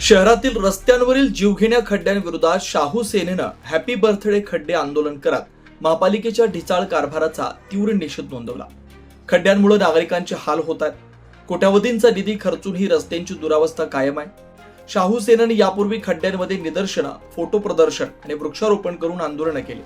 शहरातील रस्त्यांवरील जीवघेण्या खड्ड्यांविरोधात शाहू सेनेनं हॅपी बर्थडे खड्डे आंदोलन करत महापालिकेच्या ढिचाळ कारभाराचा तीव्र निषेध नोंदवला. खड्ड्यांमुळे नागरिकांचे हाल होत आहेत. कोट्यावधींचा निधी खर्चून ही रस्त्यांची दुरावस्था कायम आहे. शाहू सेनेने यापूर्वी खड्ड्यांमध्ये निदर्शनं फोटो प्रदर्शन आणि वृक्षारोपण करून आंदोलनं केली.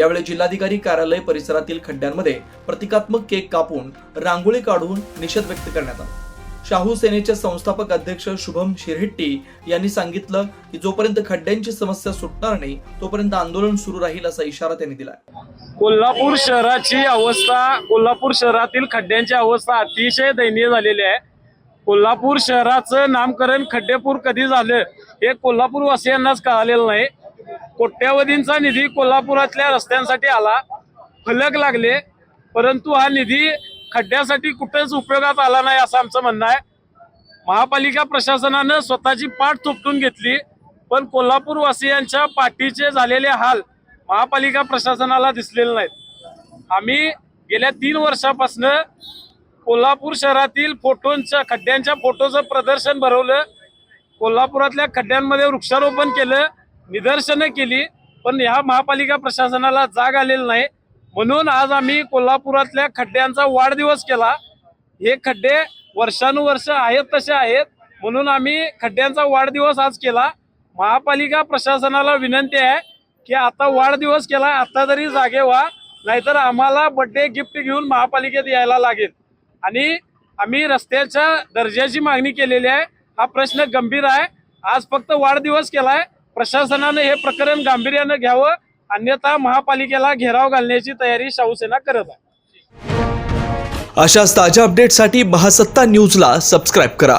यावेळी जिल्हाधिकारी कार्यालय परिसरातील खड्ड्यांमध्ये प्रतिकात्मक केक कापून रांगोळी काढून निषेध व्यक्त करण्यात आला. शाहू सेनेचे संस्थापक अध्यक्ष शुभम शिरहिट्टी यांनी सांगितलं की जोपर्यंत खड्ड्यांची समस्या सुटणार नाही तोपर्यंत आंदोलन सुरू राहील असा इशारा त्यांनी दिला कोल्हापूर शहराची अवस्था कोल्हापूर शहरातील खड्ड्यांची अवस्था अतिशय दयनीय झालेली आहे. कोल्हापूर शहराचं नामकरण खड्डेपूर कधी झालं हे कोल्हापूर वासियांनाच कळालेलं नाही. कोट्यावधींचा निधी कोल्हापुरातल्या रस्त्यांसाठी आला फलक लागले परंतु हा निधी खड्ड्यासाठी कुठेच उपयोगात आला नाही असं आमचं म्हणणं आहे. महापालिका प्रशासनानं स्वतःची पाठ थोपटून घेतली पण कोल्हापूरवासियांच्या पाठीचे झालेले हाल महापालिका प्रशासनाला दिसलेले नाहीत. आम्ही गेल्या तीन वर्षापासून कोल्हापूर शहरातील फोटोंच्या खड्ड्यांच्या फोटोचं प्रदर्शन भरवलं कोल्हापुरातल्या खड्ड्यांमध्ये वृक्षारोपण केलं निदर्शनं केली पण ह्या महापालिका प्रशासनाला जाग आलेली नाही. म्हणून आज आम्ही कोल्हापुरातल्या खड्ड्यांचा वाढदिवस केला. हे खड्डे वर्षानुवर्ष आहेत तसे आहेत. म्हणून आम्ही खड्ड्यांचा वाढदिवस आज केला. महापालिका प्रशासनाला विनंती आहे की आता वाढदिवस केला आता तरी जागे व्हा. नाहीतर आम्हाला बड्डे गिफ्ट घेऊन महापालिकेत यायला लागेल. आणि आम्ही रस्त्याच्या दर्जाची मागणी केलेली आहे. हा प्रश्न गंभीर आहे. आज फक्त वाढदिवस केलाय. प्रशासनाने हे प्रकरण गांभीर्यानं घ्यावं. अन्यथा महापालिकेला घेराव घालण्याची तयारी शाहूसेना करत आहे. अशाच ताज्या अपडेटसाठी महासत्ता न्यूजला सबस्क्राईब करा.